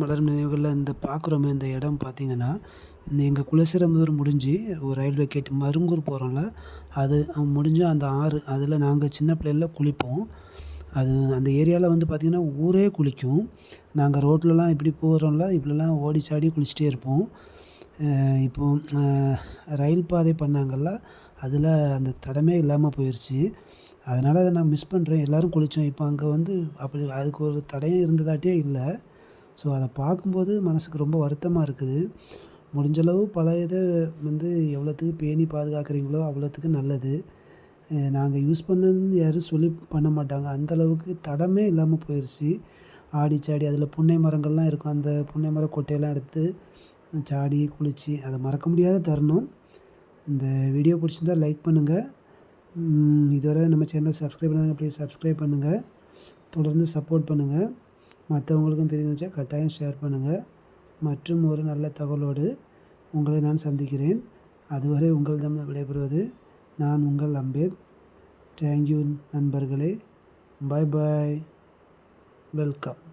மலர் நினைவுகளில் இந்த பார்க்குறோமே இந்த இடம் பார்த்தீங்கன்னா இந்த எங்கள் குலசேரமுதூர் முடிஞ்சு ஒரு ரயில்வே கேட் மருங்கூர் போகிறோம்ல அது முடிஞ்சு அந்த ஆறு அதில் நாங்கள் சின்ன பிள்ளையில குளிப்போம். அது அந்த ஏரியாவில் வந்து பார்த்திங்கன்னா ஊரே குளிக்கும். நாங்கள் ரோட்லலாம் இப்படி போகிறோம்ல இப்படிலாம் ஓடி சாடி குளிச்சுட்டே இருப்போம். இப்போது ரயில் பாதை பண்ணாங்கல்ல அதில் அந்த தடமே இல்லாமல் போயிடுச்சு அதனால் அதை நான் மிஸ் பண்ணுறேன் எல்லோரும் குளித்தோம் இப்போ அங்கே வந்து அப்படி அதுக்கு ஒரு தடையும் இருந்ததாட்டியே இல்லை. ஸோ அதை பார்க்கும்போது மனதுக்கு ரொம்ப வருத்தமாக இருக்குது. முடிஞ்சளவு பழைய இதை வந்து எவ்வளோத்துக்கு பேணி பாதுகாக்கிறீங்களோ அவ்வளோத்துக்கு நல்லது. நாங்கள் யூஸ் பண்ணதுன்னு யாரும் சொல்லி பண்ண மாட்டாங்க. அந்தளவுக்கு தடமே இல்லாமல் போயிடுச்சு ஆடி சாடி அதில் புன்னை மரங்கள்லாம் இருக்கும். அந்த புன்னை மர கொட்டையெல்லாம் எடுத்து சாடி குளித்து அதை மறக்க முடியாத தருணம். இந்த வீடியோ பிடிச்சிருந்தா லைக் பண்ணுங்கள் இதுவரை நம்ம சேனல் சப்ஸ்கிரைப் பண்ணாங்க ப்ளீஸ் சப்ஸ்கிரைப் பண்ணுங்கள் தொடர்ந்து சப்போர்ட் பண்ணுங்கள் மற்றவங்களுக்கும் தெரிஞ்சுச்சா கட்டாயம் ஷேர் பண்ணுங்கள் மற்றும் ஒரு நல்ல தகவலோடு உங்களை நான் சந்திக்கிறேன். அதுவரை உங்களிடம் விடைபெறுவது நான் உங்கள் அம்பேத். தேங்க்யூ நண்பர்களே. பாய் பாய் வெல்கம்